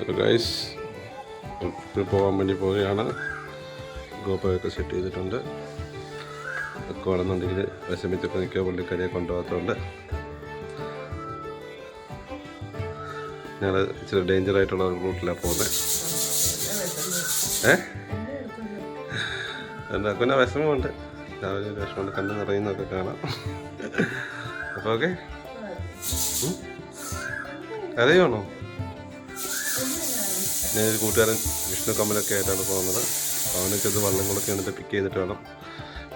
അപ്പോൾ guys trip പോകാൻ വേണ്ടി പോവുകയാണ്. ഗോപയൊക്കെ സെറ്റ് ചെയ്തിട്ടുണ്ട്. ഒക്കെ വളർന്നുണ്ടെങ്കിൽ വിഷമിച്ചൊക്കെ നിൽക്കുക പുള്ളിക്കാരിയെ കൊണ്ടുപോകാത്തതുകൊണ്ട്. ഞങ്ങൾ ഇച്ചിരി ഡേഞ്ചർ ആയിട്ടുള്ള റൂട്ടിലാണ് പോകുന്നത് ഏ? എന്താ പിന്നെ വിഷമമുണ്ട്. രാവിലെ വിഷമമുണ്ട് കണ്ണ് നിറയുന്നൊക്കെ കാണാം. അപ്പോൾ ഓക്കെ അറിയണോ ഞാനൊരു കൂട്ടുകാരൻ വിഷ്ണു കമ്മലൊക്കെ ആയിട്ടാണ് പോകുന്നത്. അവനൊക്കെ ഇത് വള്ളങ്ങളൊക്കെ എടുത്ത് പിക്ക് ചെയ്തിട്ട് വേണം.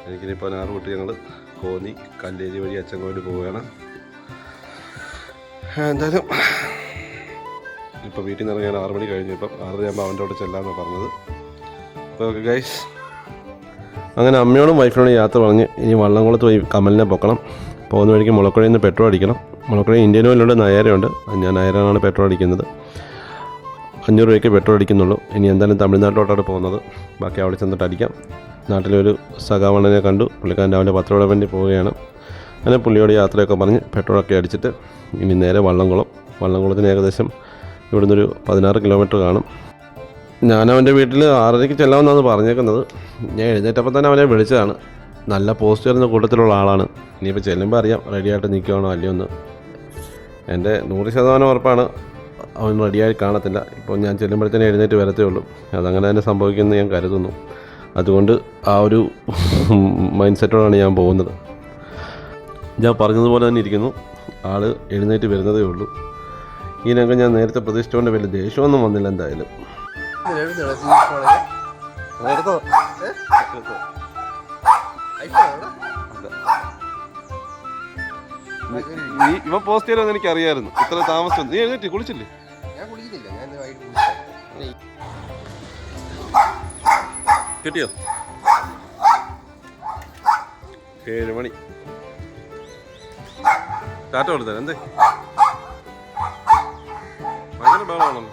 എനിക്കിനിപ്പോൾ ആറ് കുട്ടി ഞങ്ങൾ കോന്നി കല്ലേരി വഴി അച്ചൻകോവിൽ പോവുകയാണ്. എന്തായാലും ഇപ്പോൾ വീട്ടിൽ നിന്ന് ഇറങ്ങിയാൽ ആറ് മണി കഴിഞ്ഞു. ഇപ്പം ആറരയാകുമ്പോൾ അവന്റെ അവിടെ ചെല്ലാമെന്നാണ് പറഞ്ഞത്. അപ്പോൾ ഓക്കെ ഗൈസ് അങ്ങനെ അമ്മയോടും വൈഫിനോടും യാത്ര പറഞ്ഞ് ഇനി വള്ളംകുളത്ത് പോയി കമലിനെ പൊക്കണം. പോകുന്ന വഴിക്ക് മുളക്കുഴയിൽ നിന്ന് പെട്രോൾ അടിക്കണം. മുളക്കുഴ ഇന്ത്യൻ ഓയിലുണ്ട് നയരയുണ്ട്. ഞാൻ നയരാണ് പെട്രോൾ അടിക്കുന്നത്. അഞ്ഞൂറ് രൂപയ്ക്ക് പെട്രോൾ അടിക്കുന്നുള്ളൂ. ഇനി എന്തായാലും തമിഴ്നാട്ടിലോട്ടാണ് പോകുന്നത്. ബാക്കി അവിടെ ചെന്നിട്ട് അടിക്കാം നാട്ടിലൊരു സഖാവണ്ണനെ കണ്ടു. പുള്ളിക്കാരൻ രാവിലെ പത്ത് രൂപ വേണ്ടി പോവുകയാണ്. അങ്ങനെ പുള്ളിയോട് യാത്രയൊക്കെ പറഞ്ഞ് പെട്രോളൊക്കെ അടിച്ചിട്ട് ഇനി നേരെ വള്ളംകുളം. വള്ളംകുളത്തിന് ഏകദേശം ഇവിടുന്ന് ഒരു പതിനാറ് കിലോമീറ്റർ കാണും. ഞാൻ വീട്ടിൽ ആറരയ്ക്ക് ചെല്ലാമെന്നാണ് പറഞ്ഞേക്കുന്നത്. ഞാൻ എഴുന്നേറ്റപ്പോൾ തന്നെ അവനെ വിളിച്ചതാണ്. നല്ല പോസ്റ്റ് വരുന്ന കൂട്ടത്തിലുള്ള ആളാണ്. ഇനിയിപ്പോൾ ചെല്ലുമ്പോൾ അറിയാം റെഡിയായിട്ട് നിൽക്കുകയാണോ അല്ലയോ എന്ന്. എന്റെ നൂറ് ശതമാനം ഉറപ്പാണ്. അവൻ റെഡിയായി കാണത്തില്ല. ഇപ്പോൾ ഞാൻ ചെല്ലുമ്പോഴത്തേനെ എഴുന്നേറ്റ് വരത്തേ ഉള്ളൂ. അതങ്ങനെ തന്നെ സംഭവിക്കുമെന്ന് ഞാൻ കരുതുന്നു. അതുകൊണ്ട് ആ ഒരു മൈൻഡ് സെറ്റോടാണ് ഞാൻ പോകുന്നത്. ഞാൻ പറഞ്ഞതുപോലെ തന്നെ ഇരിക്കുന്നു. ആൾ എഴുന്നേറ്റ് വരുന്നതേ ഉള്ളൂ. ഈ രംഗം ഞാൻ നേരത്തെ പ്രതീക്ഷിച്ചുകൊണ്ട് വലിയ ദേഷ്യമൊന്നും വന്നില്ല എന്തായാലും. ഇവ പോസ്റ്റ് ചെയ്യാനൊന്നും എനിക്ക് അറിയായിരുന്നു ഇത്ര താമസം. നീ എഴുന്നേറ്റ് കുളിച്ചില്ലേ? കിട്ടിയോ? ഏഴ് മണി ടാറ്റ കൊടുത്തേ എന്തേ? ഭയങ്കര ബഹളമാണല്ലോ.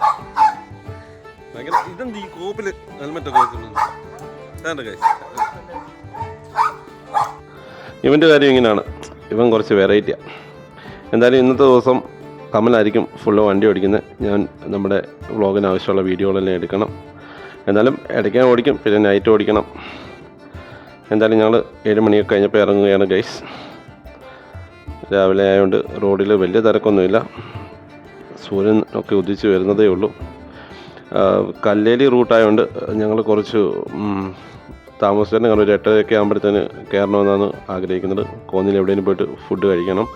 ഭയങ്കര ഇതെന്ത് ഈ കോപ്പിൽ ഹെൽമെറ്റൊക്കെ വെക്കുന്നത് വേണ്ട കൈ. ഇവന്റെ കാര്യം ഇങ്ങനെയാണ്. ഇവൻ കുറച്ച് വെറൈറ്റിയാണ് എന്തായാലും ഇന്നത്തെ ദിവസം കമലായിരിക്കും ഫുള്ള് വണ്ടി ഓടിക്കുന്നത്. ഞാൻ നമ്മുടെ വ്ളോഗിന് ആവശ്യമുള്ള വീഡിയോകളെല്ലാം എടുക്കണം. എന്നാലും ഇടയ്ക്ക് ഓടിക്കും പിന്നെ നൈറ്റ് ഓടിക്കണം. എന്തായാലും ഞങ്ങൾ ഏഴ് മണിയൊക്കെ കഴിഞ്ഞപ്പോൾ ഇറങ്ങുകയാണ് ഗൈസ് രാവിലെ ആയതുകൊണ്ട് റോഡിൽ വലിയ തിരക്കൊന്നുമില്ല. സൂര്യൻ ഒക്കെ ഉദിച്ച് വരുന്നതേ ഉള്ളൂ. കല്ലേലി റൂട്ടായതുകൊണ്ട് ഞങ്ങൾ കുറച്ച് താമസിച്ചാൽ ഞങ്ങൾ ഒരു എട്ടരയൊക്കെ ആകുമ്പോഴത്തേന് കയറണമെന്നാണ് ആഗ്രഹിക്കുന്നത്. കോന്നിൽ എവിടെയെങ്കിലും പോയിട്ട് ഫുഡ് കഴിക്കണം.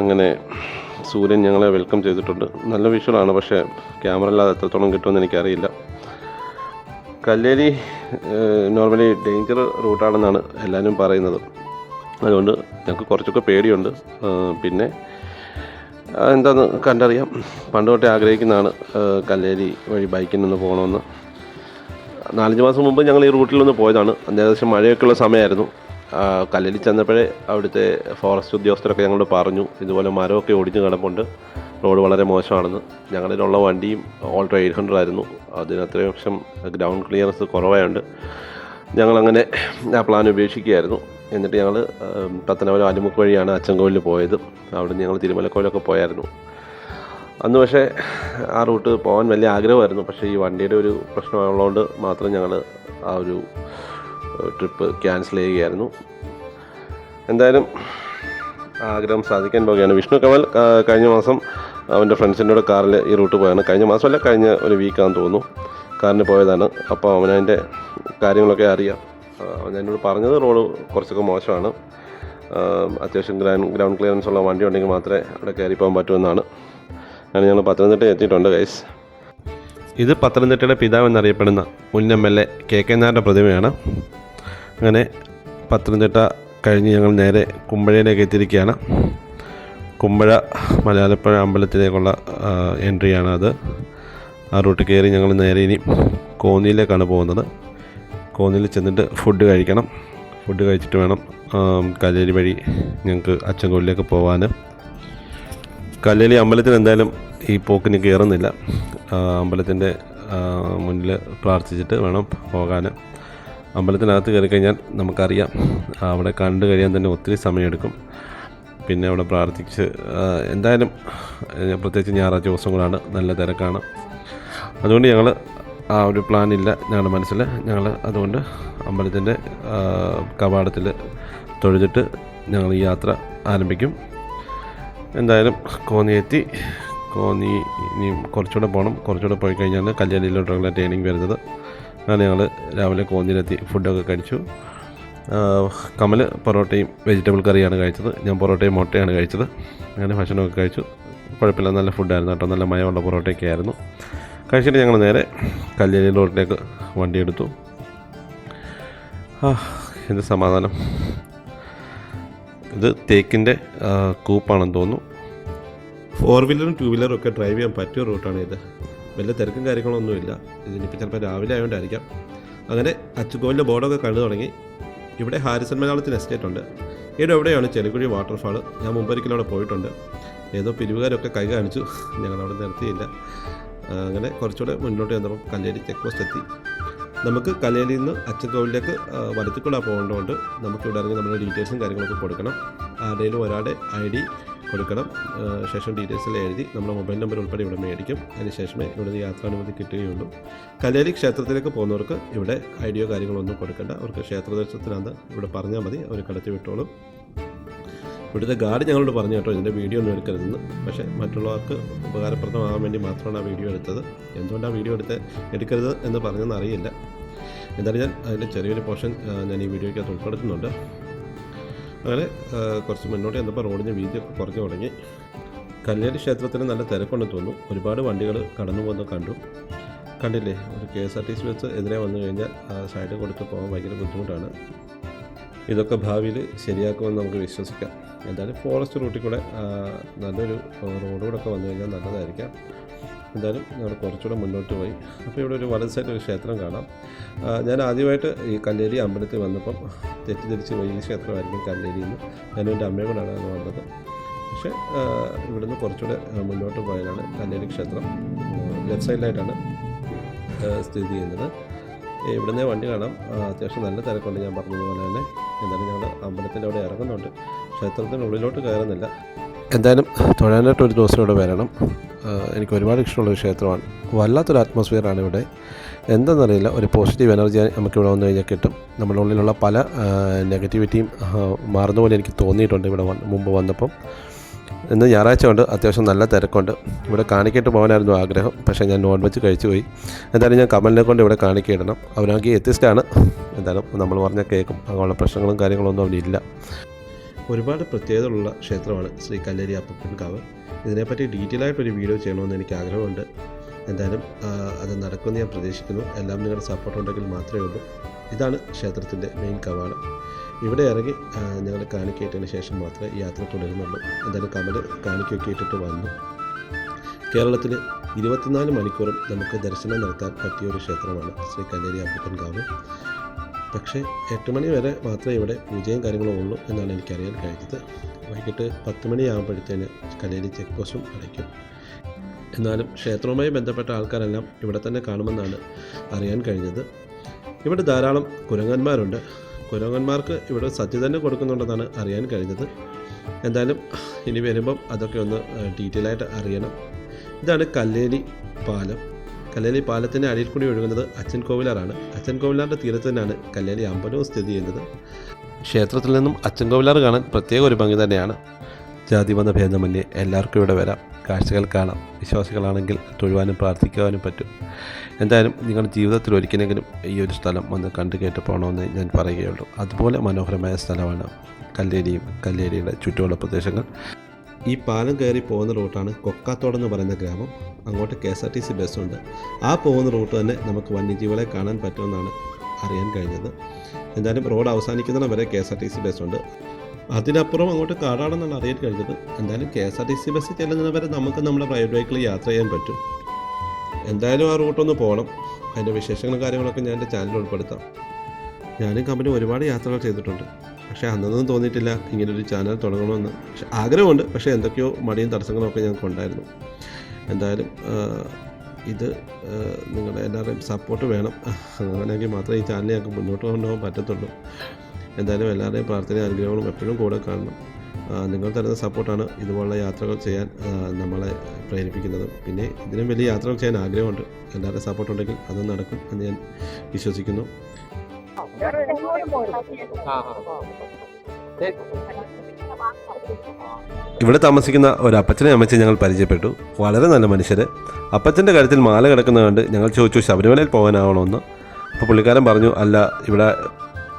അങ്ങനെ സൂര്യൻ ഞങ്ങളെ വെൽക്കം ചെയ്തിട്ടുണ്ട്. നല്ല വിഷ്വലാണ് പക്ഷേ ക്യാമറ ഇല്ലാതെ എത്രത്തോളം കിട്ടുമെന്ന് എനിക്കറിയില്ല. കല്ലേരി നോർമലി ഡേഞ്ചർ റൂട്ടാണെന്നാണ് എല്ലാവരും പറയുന്നത്. അതുകൊണ്ട് ഞങ്ങൾക്ക് കുറച്ചൊക്കെ പേടിയുണ്ട്. പിന്നെ എന്താന്ന് കണ്ടറിയാം. പണ്ട് തൊട്ടേ ആഗ്രഹിക്കുന്നതാണ് കല്ലേരി വഴി ബൈക്കിൽ നിന്ന് പോകണമെന്ന്. നാലഞ്ച് മാസം മുമ്പ് ഞങ്ങൾ ഈ റൂട്ടിൽ നിന്ന് പോയതാണ്. ഏകദേശം മഴയൊക്കെയുള്ള സമയമായിരുന്നു. കല്ലേരി ചെന്നപ്പോഴേ അവിടുത്തെ ഫോറസ്റ്റ് ഉദ്യോഗസ്ഥരൊക്കെ ഞങ്ങളോട് പറഞ്ഞു ഇതുപോലെ മരമൊക്കെ ഒടിഞ്ഞ് കിടപ്പുണ്ട്. റോഡ് വളരെ മോശമാണെന്ന്. ഞങ്ങളിലുള്ള വണ്ടിയും ഓൾട്ടോ എയ്റ്റ് ഹൺഡ്രഡ് ആയിരുന്നു. അതിന് അത്രയും പക്ഷം ഗ്രൗണ്ട് ക്ലിയറൻസ് കുറവായുണ്ട് ഞങ്ങളങ്ങനെ ആ പ്ലാൻ ഉപേക്ഷിക്കുകയായിരുന്നു. എന്നിട്ട് ഞങ്ങൾ പത്തനാപുരം ആലുമുക്ക് വഴിയാണ് അച്ചൻകോവിലിൽ പോയത്. അവിടെ ഞങ്ങൾ തിരുമലക്കോവിലൊക്കെ പോയായിരുന്നു. അന്ന് പക്ഷേ ആ റൂട്ട് പോകാൻ വലിയ ആഗ്രഹമായിരുന്നു. പക്ഷേ ഈ വണ്ടിയുടെ ഒരു പ്രശ്നമുള്ളതുകൊണ്ട് മാത്രം ഞങ്ങൾ ആ ഒരു ട്രിപ്പ് ക്യാൻസൽ ചെയ്യുകയായിരുന്നു. എന്തായാലും ആഗ്രഹം സാധിക്കാൻ പോവുകയാണ്. വിഷ്ണു കമൽ കഴിഞ്ഞ മാസം അവന്റെ ഫ്രണ്ട്സിന്റെ കൂടെ കാറിൽ ഈ റൂട്ട് പോയാണ്. കഴിഞ്ഞ മാസമല്ല കഴിഞ്ഞ ഒരു വീക്കാന്ന് തോന്നുന്നു. കാറിന് പോയതാണ്. അപ്പോൾ അവനതിന്റെ കാര്യങ്ങളൊക്കെ അറിയാം. അവൻ എന്നോട് പറഞ്ഞത് റോഡ് കുറച്ചൊക്കെ മോശമാണ്. അത്യാവശ്യം ഗ്രൗണ്ട് ഗ്രൗണ്ട് ക്ലിയറൻസ് ഉള്ള വണ്ടി ഉണ്ടെങ്കിൽ മാത്രമേ അവിടെ കയറി പോകാൻ പറ്റുമെന്നാണ് അങ്ങനെ ഞങ്ങൾ പത്തനംതിട്ട എത്തിയിട്ടുണ്ട് ഗൈസ് ഇത് പത്തനംതിട്ടയുടെ പിതാവ് എന്നറിയപ്പെടുന്ന മുൻ M L A K K നായരുടെ പ്രതിമയാണ്. അങ്ങനെ പത്തനംതിട്ട കഴിഞ്ഞ് ഞങ്ങൾ നേരെ കുമ്പഴയിലേക്ക് എത്തിയിരിക്കുകയാണ്. കുമ്പഴ മലയാളപ്പുഴ അമ്പലത്തിലേക്കുള്ള എൻട്രിയാണ് അത്. ആ റൂട്ട് കയറി ഞങ്ങൾ നേരെ ഇനി കോന്നിയിലേക്കാണ് പോകുന്നത്. കോന്നിയിൽ ചെന്നിട്ട് ഫുഡ് കഴിക്കണം. ഫുഡ് കഴിച്ചിട്ട് വേണം കല്ലേരി വഴി ഞങ്ങൾക്ക് അച്ചൻകോലിലേക്ക് പോകാൻ കല്ലേലി അമ്പലത്തിൽ എന്തായാലും ഈ പോക്കിന് കയറുന്നില്ല. അമ്പലത്തിന്റെ മുന്നിൽ പ്രാർത്ഥിച്ചിട്ട് വേണം പോകാൻ. അമ്പലത്തിനകത്ത് കയറി കഴിഞ്ഞാൽ നമുക്കറിയാം അവിടെ കണ്ടു കഴിയാൻ തന്നെ ഒത്തിരി സമയമെടുക്കും. പിന്നെ അവിടെ പ്രാർത്ഥിച്ച് എന്തായാലും പ്രത്യേകിച്ച് ഞായറാഴ്ച കൂടാണ് നല്ല തിരക്കാണ്. അതുകൊണ്ട് ഞങ്ങൾ ആ ഒരു പ്ലാൻ ഇല്ല ഞങ്ങളുടെ മനസ്സിൽ ഞങ്ങൾ അതുകൊണ്ട് അമ്പലത്തിന്റെ കവാടത്തിൽ തൊഴുതിട്ട് ഞങ്ങൾ ഈ യാത്ര ആരംഭിക്കും. എന്തായാലും കോന്നി എത്തി കോന്നി ഇനിയും കുറച്ചുകൂടെ പോകണം കുറച്ചുകൂടെ പോയി കഴിഞ്ഞാൽ കല്യാണിയിലോട്ടുള്ള ട്രെയിനിങ് വരുന്നത്. അങ്ങനെ ഞങ്ങൾ രാവിലെ കോന്നിയിലെത്തി ഫുഡൊക്കെ കഴിച്ചു. കമൽ പൊറോട്ടയും വെജിറ്റബിൾ കറിയാണ് കഴിച്ചത്. ഞാൻ പൊറോട്ടയും മുട്ടയാണ് കഴിച്ചത്. അങ്ങനെ ഭക്ഷണമൊക്കെ കഴിച്ചു. കുഴപ്പമില്ല നല്ല ഫുഡായിരുന്നു കേട്ടോ. നല്ല മയമുള്ള പൊറോട്ടയൊക്കെ ആയിരുന്നു. കഴിച്ചിട്ട് ഞങ്ങൾ നേരെ കല്യാണി റോഡിലേക്ക് വണ്ടി എടുത്തു ആ എന്ത് സമാധാനം. ഇത് തേക്കിന്റെ കൂപ്പാണെന്ന് തോന്നുന്നു. ഫോർ വീലറും ടു വീലറും ഒക്കെ ഡ്രൈവ് ചെയ്യാൻ പറ്റിയ റൂട്ടാണ് ഇത്. വലിയ തിരക്കും കാര്യങ്ങളൊന്നുമില്ല. ഇതിനിപ്പോൾ ചിലപ്പോൾ രാവിലെ ആയതുകൊണ്ടായിരിക്കാം അങ്ങനെ അച്ചുകോവിന്റെ ബോർഡൊക്കെ കണ്ടു തുടങ്ങി. ഇവിടെ ഹാരിസൺ മലയാളത്തിന് എസ്റ്റേറ്റ് ഉണ്ട്. ഇവിടെ എവിടെയാണ് ചെറുകുഴി വാട്ടർഫാൾ ഞാൻ മുമ്പൊരിക്കലും അവിടെ പോയിട്ടുണ്ട്. ഏതോ പിരിവുകാരൊക്കെ കൈ കാണിച്ചു. ഞങ്ങളവിടെ നിർത്തിയില്ല. അങ്ങനെ കുറച്ചുകൂടെ മുന്നോട്ട് ചെന്നപ്പോൾ കല്ലേരി ചെക്ക് പോസ്റ്റ് എത്തി. നമുക്ക് കല്ലേരിയിൽ നിന്ന് അച്ചൻകോവിലേക്ക് വരുത്തിക്കൊള്ളാൻ പോകേണ്ടതുകൊണ്ട് നമുക്ക് ഇവിടെ ഇറങ്ങി നമ്മുടെ ഡീറ്റെയിൽസും കാര്യങ്ങളൊക്കെ കൊടുക്കണം. ആരുടെയും ഒരാളുടെ ഐ ഡി കൊടുക്കണം. ശേഷം ഡീറ്റെയിൽസിൽ എഴുതി നമ്മുടെ മൊബൈൽ നമ്പർ ഉൾപ്പെടെ ഇവിടെ മേടിക്കും. അതിനുശേഷമേ ഇവിടെ യാത്രാനുമതി കിട്ടുകയുള്ളൂ. കല്ലേരി ക്ഷേത്രത്തിലേക്ക് പോകുന്നവർക്ക് ഇവിടെ ഐഡിയോ കാര്യങ്ങളൊന്നും കൊടുക്കേണ്ട. അവർക്ക് ക്ഷേത്ര ഇവിടെ പറഞ്ഞാൽ മതി. അവർ കടത്തി വിട്ടോളും. ഇവിടുത്തെ ഗാർഡ് ഞങ്ങളോട് പറഞ്ഞു കേട്ടോ ഇതിന്റെ വീഡിയോ ഒന്നും എടുക്കരുതെന്ന്. പക്ഷേ മറ്റുള്ളവർക്ക് ഉപകാരപ്രദമാകാൻ വേണ്ടി മാത്രമാണ് ആ വീഡിയോ എടുത്തത്. എന്തുകൊണ്ടാണ് വീഡിയോ എടുത്ത്? എടുക്കരുത് എന്ന് പറഞ്ഞതെന്ന് അറിയില്ല. എന്തായാലും ഞാൻ അതിന്റെ ചെറിയൊരു പോർഷൻ ഞാൻ ഈ വീഡിയോയ്ക്കകത്ത് ഉൾപ്പെടുത്തുന്നുണ്ട്. അങ്ങനെ കുറച്ച് മുന്നോട്ട് ചെന്നപ്പോൾ റോഡിന് വീതിയൊക്കെ കുറഞ്ഞു തുടങ്ങി. കല്ലേരി ക്ഷേത്രത്തിന് നല്ല തിരക്കുണ്ടെന്ന് തോന്നുന്നു. ഒരുപാട് വണ്ടികൾ കടന്നു പോകുന്നത് കണ്ടു. കണ്ടില്ലേ? ഒരു K S R T C bus എതിരെ വന്നു കഴിഞ്ഞാൽ സൈഡ് കൊടുത്ത് പോകാൻ ഭയങ്കര ബുദ്ധിമുട്ടാണ്. ഇതൊക്കെ ഭാവിയിൽ ശരിയാക്കുമെന്ന് നമുക്ക് വിശ്വസിക്കാം. എന്തായാലും ഫോറസ്റ്റ് റൂട്ടിൽ കൂടെ നല്ലൊരു റോഡ് കൂടെ ഒക്കെ വന്നു കഴിഞ്ഞാൽ നല്ലതായിരിക്കാം. എന്തായാലും ഞങ്ങൾ കുറച്ചുകൂടെ മുന്നോട്ട് പോയി. അപ്പോൾ ഇവിടെ ഒരു വലത് സൈഡ് ഒരു ക്ഷേത്രം കാണാം. ഞാൻ ആദ്യമായിട്ട് ഈ കല്ലേരി അമ്പലത്തിൽ വന്നപ്പം തെറ്റിദ്ധരിച്ച് പോയി. ഈ ക്ഷേത്രമായിരിക്കും കല്ലേരിയിൽ എന്ന് ഞാനും എന്റെ അമ്മയും കൂടെ അന്ന് വന്നത്. പക്ഷേ ഇവിടുന്ന് കുറച്ചുകൂടെ മുന്നോട്ട് പോയാലാണ് കല്ലേരി ക്ഷേത്രം. ലെഫ്റ്റ് സൈഡിലായിട്ടാണ് സ്ഥിതി ചെയ്യുന്നത്. ഇവിടുന്ന് വണ്ടി കാണാം. അത്യാവശ്യം നല്ല തിരക്കുണ്ട്. ഞാൻ പറഞ്ഞതുപോലെ തന്നെ. എന്തായാലും ഞങ്ങൾ അമ്പലത്തിന്റെ അവിടെ ഇറങ്ങുന്നുണ്ട്. ക്ഷേത്രത്തിന്റെ ഉള്ളിലോട്ട് കയറുന്നില്ല. എന്തായാലും തൊഴാനായിട്ട് ഒരു ദിവസം ഇവിടെ വരണം. എനിക്ക് ഒരുപാട് ഇഷ്ടമുള്ള ഒരു ക്ഷേത്രമാണ്. വല്ലാത്തൊരു അറ്റ്മോസ്ഫിയറാണ് ഇവിടെ. എന്തെന്നറിയില്ല ഒരു പോസിറ്റീവ് എനർജി നമുക്ക് ഇവിടെ വന്നു കഴിഞ്ഞാൽ കിട്ടും. നമ്മുടെ ഉള്ളിലുള്ള പല നെഗറ്റിവിറ്റിയും മാറുന്ന പോലെ എനിക്ക് തോന്നിയിട്ടുണ്ട് ഇവിടെ മുമ്പ് വന്നപ്പം. ഇന്ന് ഞായറാഴ്ച കൊണ്ട് അത്യാവശ്യം നല്ല തിരക്കുണ്ട്. ഇവിടെ കാണിക്കേണ്ട പോകാനായിരുന്നു ആഗ്രഹം. പക്ഷേ ഞാൻ നോൺ വെജ് കഴിച്ചു പോയി. എന്തായാലും ഞാൻ കമലിനെ കൊണ്ട് ഇവിടെ കാണിക്കിടണം. അവനാണെങ്കിൽ എത്തിസ്റ്റാണ് എന്തായാലും നമ്മൾ പറഞ്ഞ കേൾക്കും അങ്ങനെയുള്ള പ്രശ്നങ്ങളും കാര്യങ്ങളൊന്നും അവനില്ല. ഒരുപാട് പ്രത്യേകതകളുള്ള ക്ഷേത്രമാണ് ശ്രീ കല്ലേരി അപ്പപ്പൻകാവ് ഇതിനെപ്പറ്റി ഡീറ്റെയിൽ ആയിട്ടൊരു വീഡിയോ ചെയ്യണമെന്ന് എനിക്ക് ആഗ്രഹമുണ്ട്. എന്തായാലും അത് നടക്കുമെന്ന് ഞാൻ പ്രതീക്ഷിക്കുന്നു. എല്ലാം നിങ്ങളുടെ സപ്പോർട്ട് ഉണ്ടെങ്കിൽ മാത്രമേ ഉള്ളൂ. ഇതാണ് ക്ഷേത്രത്തിന്റെ മെയിൻ കവാടം. ഇവിടെ ഇറങ്ങി ഞങ്ങൾ കാണിക്കേറ്റതിന് ശേഷം മാത്രമേ യാത്ര തുടരുന്നുള്ളൂ. എന്തായാലും കമൽ കാണിക്കൊക്കെ ഇട്ടിട്ട് വന്നു. കേരളത്തിൽ ഇരുപത്തിനാല് മണിക്കൂറും നമുക്ക് ദർശനം നടത്താൻ പറ്റിയ ഒരു ക്ഷേത്രമാണ് ശ്രീ കല്ലേരി അപ്പപ്പൻകാവ് പക്ഷേ എട്ട് മണി വരെ മാത്രമേ ഇവിടെ പൂജയും കാര്യങ്ങളും ഉള്ളൂ എന്നാണ് എനിക്കറിയാൻ കഴിഞ്ഞത്. വൈകിട്ട് പത്ത് മണിയാകുമ്പോഴത്തേന് കല്ലേരി ചെക്ക് പോസ്റ്റും അടയ്ക്കും. എന്നാലും ക്ഷേത്രവുമായി ബന്ധപ്പെട്ട ആൾക്കാരെല്ലാം ഇവിടെ തന്നെ കാണുമെന്നാണ് അറിയാൻ കഴിഞ്ഞത്. ഇവിടെ ധാരാളം കുരങ്ങന്മാരുണ്ട്. കുരങ്ങന്മാർക്ക് ഇവിടെ സദ്യ തന്നെ കൊടുക്കുന്നുണ്ടെന്നാണ് അറിയാൻ കഴിഞ്ഞത്. എന്തായാലും ഇനി വരുമ്പം അതൊക്കെ ഒന്ന് ഡീറ്റെയിൽ ആയിട്ട് അറിയണം. ഇതാണ് കല്ലേലി പാലം. കല്ലേലി പാലത്തിന്റെ അടിയിൽ കൂടി ഒഴുകുന്നത് അച്ഛൻ കോവിലാറാണ്. അച്ഛൻ കോവിലാറിന്റെ തീരത്ത് തന്നെയാണ് കല്ലേലി അമ്പലവും സ്ഥിതി ചെയ്യുന്നത്. ക്ഷേത്രത്തിൽ നിന്നും അച്ഛൻ കോവിലാർ കാണാൻ പ്രത്യേക ഒരു ഭംഗി തന്നെയാണ്. ജാതി മത ഭേദമന്യേ എല്ലാവർക്കും ഇവിടെ വരാം. കാഴ്ചകൾ കാണാം. വിശ്വാസികളാണെങ്കിൽ തൊഴുവാനും പ്രാർത്ഥിക്കുവാനും പറ്റും. എന്തായാലും നിങ്ങളുടെ ജീവിതത്തിൽ ഒരിക്കലെങ്കിലും ഈ ഒരു സ്ഥലം ഒന്ന് കണ്ടു കേട്ട് പോകണമെന്ന് ഞാൻ പറയുകയുള്ളൂ. അതുപോലെ മനോഹരമായ സ്ഥലമാണ് കല്ലേരിയും കല്ലേരിയുടെ ചുറ്റുമുള്ള പ്രദേശങ്ങൾ. ഈ പാലം കയറി പോകുന്ന റൂട്ടാണ് കൊക്കാത്തോടെന്ന് പറയുന്ന ഗ്രാമം. അങ്ങോട്ട് K S R T C ബസ്സുണ്ട്. ആ പോകുന്ന റൂട്ട് തന്നെ നമുക്ക് വന്യജീവികളെ കാണാൻ പറ്റുമെന്നാണ് അറിയാൻ കഴിഞ്ഞത്. എന്തായാലും റോഡ് അവസാനിക്കുന്നിടം വരെ K S R T C ബസ്സുണ്ട്. അതിനപ്പുറം അങ്ങോട്ട് കാടാണെന്നാണ് അറിയാൻ കഴിഞ്ഞത്. എന്തായാലും K S R T C bus ചെല്ലുന്നത് വരെ നമുക്ക് നമ്മുടെ പ്രൈവറ്റ് വെഹിക്കിളിൽ യാത്ര ചെയ്യാൻ പറ്റും. എന്തായാലും ആ റൂട്ടൊന്ന് പോകണം അതിന്റെ വിശേഷങ്ങളും കാര്യങ്ങളൊക്കെ ഞാൻ എന്റെ ചാനലിൽ ഉൾപ്പെടുത്താം. ഞാനും കമ്പനി ഒരുപാട് യാത്രകൾ ചെയ്തിട്ടുണ്ട്. പക്ഷേ അന്നൊന്നും തോന്നിയിട്ടില്ല. ഇങ്ങനൊരു ചാനൽ തുടങ്ങണമെന്ന്. പക്ഷേ ആഗ്രഹമുണ്ട്. പക്ഷേ എന്തൊക്കെയോ മടിയും തടസ്സങ്ങളൊക്കെ ഞങ്ങൾക്ക് ഉണ്ടായിരുന്നു എന്തായാലും ഇത് നിങ്ങളുടെ എല്ലാവരുടെയും സപ്പോർട്ട് വേണം. അങ്ങനെയെങ്കിൽ മാത്രമേ ഈ ചാനൽ ഞങ്ങൾക്ക് മുന്നോട്ട് കൊണ്ടുപോകാൻ പറ്റത്തുള്ളൂ. എന്തായാലും എല്ലാവരുടെയും പ്രാർത്ഥനയും അനുഗ്രഹങ്ങളും എപ്പോഴും കൂടെ കാണണം. നിങ്ങൾ തരുന്ന സപ്പോർട്ടാണ് ഇതുപോലുള്ള യാത്രകൾ ചെയ്യാൻ നമ്മളെ പ്രേരിപ്പിക്കുന്നത്. പിന്നെ ഇതിനും വലിയ യാത്രകൾ ചെയ്യാൻ ആഗ്രഹമുണ്ട്. എല്ലാവരുടെയും സപ്പോർട്ട് ഉണ്ടെങ്കിൽ അത് നടക്കും എന്ന് ഞാൻ വിശ്വസിക്കുന്നു. ഇവിടെ താമസിക്കുന്ന ഒരു അപ്പച്ചനെ അമ്മച്ചെ ഞങ്ങൾ പരിചയപ്പെട്ടു. വളരെ നല്ല മനുഷ്യർ അപ്പച്ചന്റെ കാര്യത്തിൽ മാല കിടക്കുന്നത് കണ്ട് ഞങ്ങൾ ചോദിച്ചു ശബരിമലയിൽ പോകാനാവണമെന്ന് അപ്പോൾ പുള്ളിക്കാരൻ പറഞ്ഞു അല്ല ഇവിടെ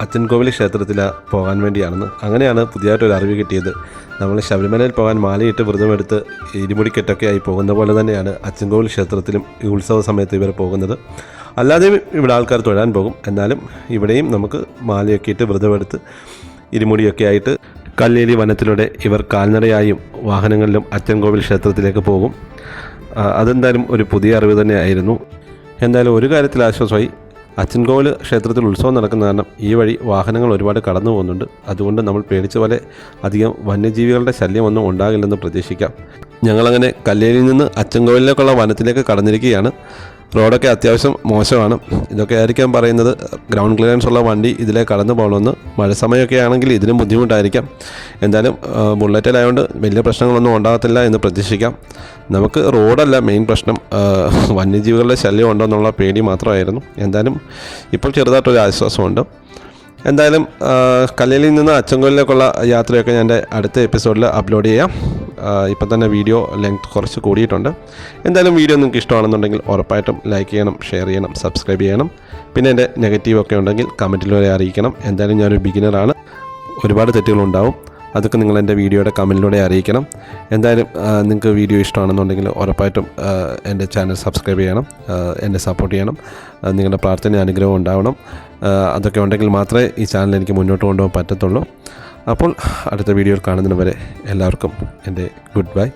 അച്ഛൻ കോവിൽ ക്ഷേത്രത്തിൽ പോകാൻ വേണ്ടിയാണെന്ന്. അങ്ങനെയാണ് പുതിയതായിട്ടൊരു അറിവ് കിട്ടിയത്. നമ്മൾ ശബരിമലയിൽ പോകാൻ മാലയിട്ട് വ്രതമെടുത്ത് ഇരുമുടിക്കെട്ടൊക്കെ ആയി പോകുന്ന പോലെ തന്നെയാണ് അച്ഛൻ കോവിൽ ക്ഷേത്രത്തിലും ഈ ഉത്സവ സമയത്ത് ഇവർ പോകുന്നത്. അല്ലാതെയും ഇവിടെ ആൾക്കാർ തൊഴാൻ പോകും. എന്നാലും ഇവിടെയും നമുക്ക് മാലയൊക്കെ ഇട്ട് വ്രതമെടുത്ത് ഇരുമുടിയൊക്കെ ആയിട്ട് കല്ലേരി വനത്തിലൂടെ ഇവർ കാൽനടയായും വാഹനങ്ങളിലും അച്ചൻകോവിൽ ക്ഷേത്രത്തിലേക്ക് പോകും. അതെന്തായാലും ഒരു പുതിയ അറിവ് തന്നെയായിരുന്നു. എന്തായാലും ഒരു കാര്യത്തിൽ ആശ്വാസമായി. അച്ചൻകോവിൽ ക്ഷേത്രത്തിൽ ഉത്സവം നടക്കുന്ന കാരണം ഈ വഴി വാഹനങ്ങൾ ഒരുപാട് കടന്നു പോകുന്നുണ്ട്. അതുകൊണ്ട് നമ്മൾ പേടിച്ച പോലെ അധികം വന്യജീവികളുടെ ശല്യമൊന്നും ഉണ്ടാകില്ലെന്ന് പ്രതീക്ഷിക്കാം. ഞങ്ങളങ്ങനെ കല്ലേരിയിൽ നിന്ന് അച്ചൻകോവിലേക്കുള്ള വനത്തിലേക്ക് കടന്നിരിക്കുകയാണ്. റോഡൊക്കെ അത്യാവശ്യം മോശമാണ്. ഇതൊക്കെ ആയിരിക്കാം പറയുന്നത്. ഗ്രൗണ്ട് ക്ലിയറൻസ് ഉള്ള വണ്ടി ഇതിലേ കടന്നു പോകണമെന്ന്. മഴ സമയമൊക്കെ ആണെങ്കിൽ ഇതിനും ബുദ്ധിമുട്ടായിരിക്കാം. എന്തായാലും ബുള്ളറ്റിലായതുകൊണ്ട് വലിയ പ്രശ്നങ്ങളൊന്നും ഉണ്ടാകത്തില്ല എന്ന് പ്രതീക്ഷിക്കാം. നമുക്ക് റോഡല്ല മെയിൻ പ്രശ്നം. വന്യജീവികളുടെ ശല്യം ഉണ്ടോ എന്നുള്ള പേടി മാത്രമായിരുന്നു. എന്തായാലും ഇപ്പോൾ ചെറുതായിട്ടൊരു ആശ്വാസമുണ്ട്. എന്തായാലും കല്ലിൽ നിന്ന് അച്ചൻകോലിലേക്കുള്ള യാത്രയൊക്കെ ഞാൻ എന്റെ അടുത്ത എപ്പിസോഡിൽ അപ്ലോഡ് ചെയ്യാം. ഇപ്പം തന്നെ വീഡിയോ ലെങ്ത് കുറച്ച് കൂടിയിട്ടുണ്ട്. എന്തായാലും വീഡിയോ നിങ്ങൾക്ക് ഇഷ്ടമാണെന്നുണ്ടെങ്കിൽ ഉറപ്പായിട്ടും ലൈക്ക് ചെയ്യണം ഷെയർ ചെയ്യണം സബ്സ്ക്രൈബ് ചെയ്യണം. പിന്നെ എന്റെ നെഗറ്റീവൊക്കെ ഉണ്ടെങ്കിൽ കമന്റിലൂടെ അറിയിക്കണം. എന്തായാലും ഞാനൊരു ബിഗിനറാണ് ഒരുപാട് തെറ്റുകളുണ്ടാവും. അതൊക്കെ നിങ്ങൾ എന്റെ വീഡിയോയുടെ കമന്റിലൂടെ അറിയിക്കണം. എന്തായാലും നിങ്ങൾക്ക് വീഡിയോ ഇഷ്ടമാണെന്നുണ്ടെങ്കിൽ ഉറപ്പായിട്ടും എന്റെ ചാനൽ സബ്സ്ക്രൈബ് ചെയ്യണം എന്നെ സപ്പോർട്ട് ചെയ്യണം. നിങ്ങളുടെ പ്രാർത്ഥന അനുഗ്രഹം ഉണ്ടാവണം. അതൊക്കെ ഉണ്ടെങ്കിൽ മാത്രമേ ഈ ചാനൽ എനിക്ക് മുന്നോട്ട് കൊണ്ടുപോകാൻ പറ്റത്തുള്ളൂ. അപ്പോൾ അടുത്ത വീഡിയോയിൽ കാണുന്നതിന് വരെ എല്ലാവർക്കും എന്റെ ഗുഡ് ബൈ.